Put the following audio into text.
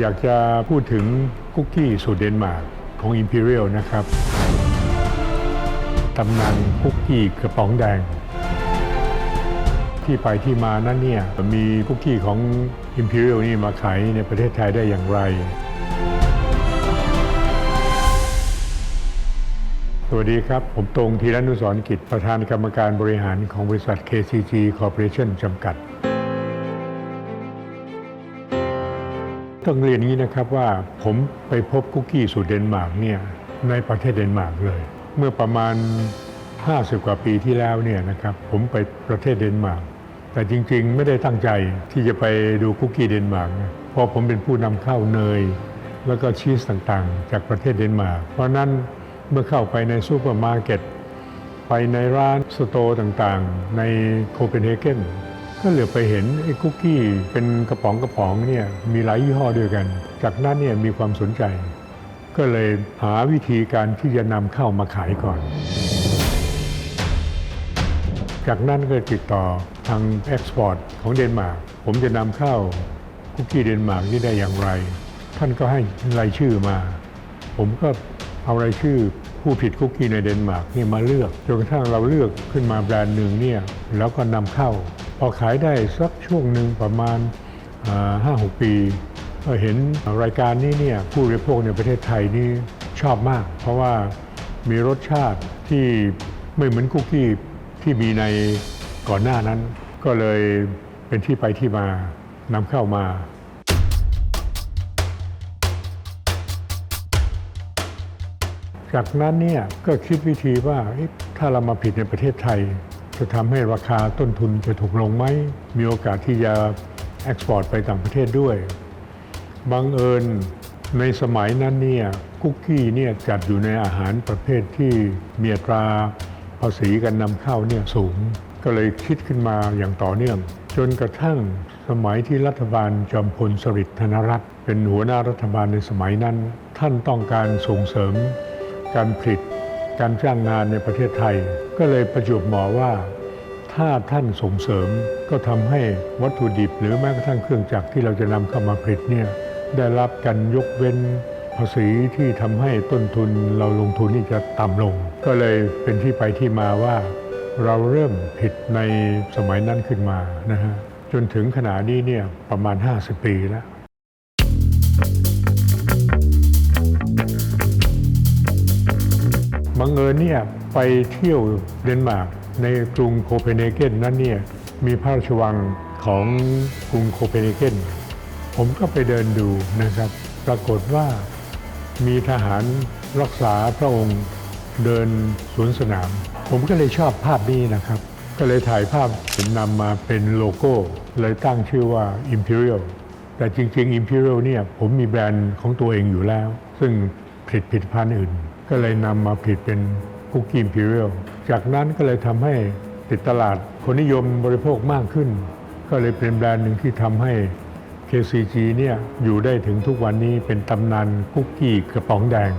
อยากจะพูดถึงคุกกี้สูตรเดนมาร์กของ Imperial นะครับ ตำนานคุกกี้กระป๋องแดง ที่ไปที่มานั้นเนี่ยมีคุกกี้ของ Imperial นี่มาขายในประเทศไทยได้อย่างไร สวัสดีครับ ผมตรงธีรนุสรกิจ ประธานกรรมการบริหารของบริษัท KCG Corporation จำกัด ต้องเรียนอย่างนี้นะครับว่าผมไปพบคุกกี้สูตรเดนมาร์กเนี่ยในประเทศเดนมาร์กเลย เมื่อประมาณ 50 กว่าปีที่แล้วเนี่ยนะครับผมไปประเทศเดนมาร์กแต่จริงๆ ไม่ได้ตั้งใจที่จะไปดูคุกกี้เดนมาร์กเพราะผมเป็นผู้นำเข้าเนย แล้วก็ชีสต่างๆ จากประเทศเดนมาร์กเพราะฉะนั้นเมื่อเข้าไปในซูเปอร์มาร์เก็ตไปในร้านสโตร์ต่างๆ ในโคเปนเฮเกน ก็เหลือไปเห็นไอ้คุกกี้เป็นกระป๋องกระป๋องเนี่ยมีหลายยี่ห้อด้วยกัน จากนั้นเนี่ยมีความสนใจ ก็เลยหาวิธีการที่จะนำเข้ามาขายก่อน จากนั้นก็ติดต่อทางเอ็กซ์พอร์ตของเดนมาร์กผมจะนำเข้าคุกกี้เดนมาร์กนี่ได้อย่างไร ท่านก็ให้รายชื่อมา ผมก็เอารายชื่อผู้ผลิตคุกกี้ในเดนมาร์กนี่มาเลือกจนกระทั่งเราเลือกขึ้นมาแบรนด์หนึ่งเนี่ยแล้วก็นำเข้า พอขายได้สักช่วงหนึ่งประมาณห้าหกปีก็เห็นรายการนี้เนี่ยผู้บริโภคในประเทศไทยนี่ชอบมาก เพราะว่ามีรสชาติที่ไม่เหมือนคุกกี้ที่มีในก่อนหน้านั้น ก็เลยเป็นที่ไปที่มานำเข้ามาจากนั้นเนี่ยก็คิดวิธีว่าถ้าเรามาผลิตในประเทศไทย จะทำให้ราคาต้นทุนจะถูกลงไหม มีโอกาสที่จะเอ็กซ์พอร์ตไปต่างประเทศด้วย บังเอิญในสมัยนั้นเนี่ยคุกกี้เนี่ยจัดอยู่ในอาหารประเภทที่มีตราภาษีการนำเข้าเนี่ยสูง ก็เลยคิดขึ้นมาอย่างต่อเนื่อง จนกระทั่งสมัยที่รัฐบาลจอมพลสฤษดิ์ธนรัตน์เป็นหัวหน้ารัฐบาลในสมัยนั้น ท่านต้องการส่งเสริมการผลิต การจ้างงานในประเทศไทย ก็เลยประจวบเหมาะว่า ถ้าท่านส่งเสริมก็ทำให้วัตถุดิบ หรือแม้กระทั่งเครื่องจักรที่เราจะนำเข้ามาผลิตเนี่ยได้รับการยกเว้นภาษีที่ทำให้ต้นทุนเราลงทุนนี่จะต่ำลง ก็เลยเป็นที่ไปที่มาว่า เราเริ่มผิดในสมัยนั้นขึ้นมานะฮะจนถึงขณะนี้เนี่ยประมาณ 50 ปีแล้ว บังเอิญเนี่ยไปเที่ยวเดนมาร์กในกรุงโคเปนเฮเกนนั้นเนี่ยมีพระราชวังของกรุงโคเปนเฮเกนผมก็ไปเดินดูนะครับ ปรากฏว่ามีทหารรักษาพระองค์เดินสวนสนาม ผมก็เลยชอบภาพนี้นะครับ ก็เลยถ่ายภาพผมนำมาเป็นโลโก้ เลยตั้งชื่อว่า Imperial แต่จริงๆ Imperial เนี่ยผมมีแบรนด์ของตัวเองอยู่แล้ว ซึ่งผลิตผลิตภัณฑ์อื่น ก็เลยนำมาผลิตเป็นคุกกี้พิเรลล์จากนั้นก็เลยทำให้ติดตลาดคนนิยมบริโภคมากขึ้น ก็เลยเป็นแบรนด์หนึ่งที่ทำให้ KCG เนี่ยอยู่ได้ถึงทุกวันนี้เป็นตำนานคุกกี้กระป๋องแดง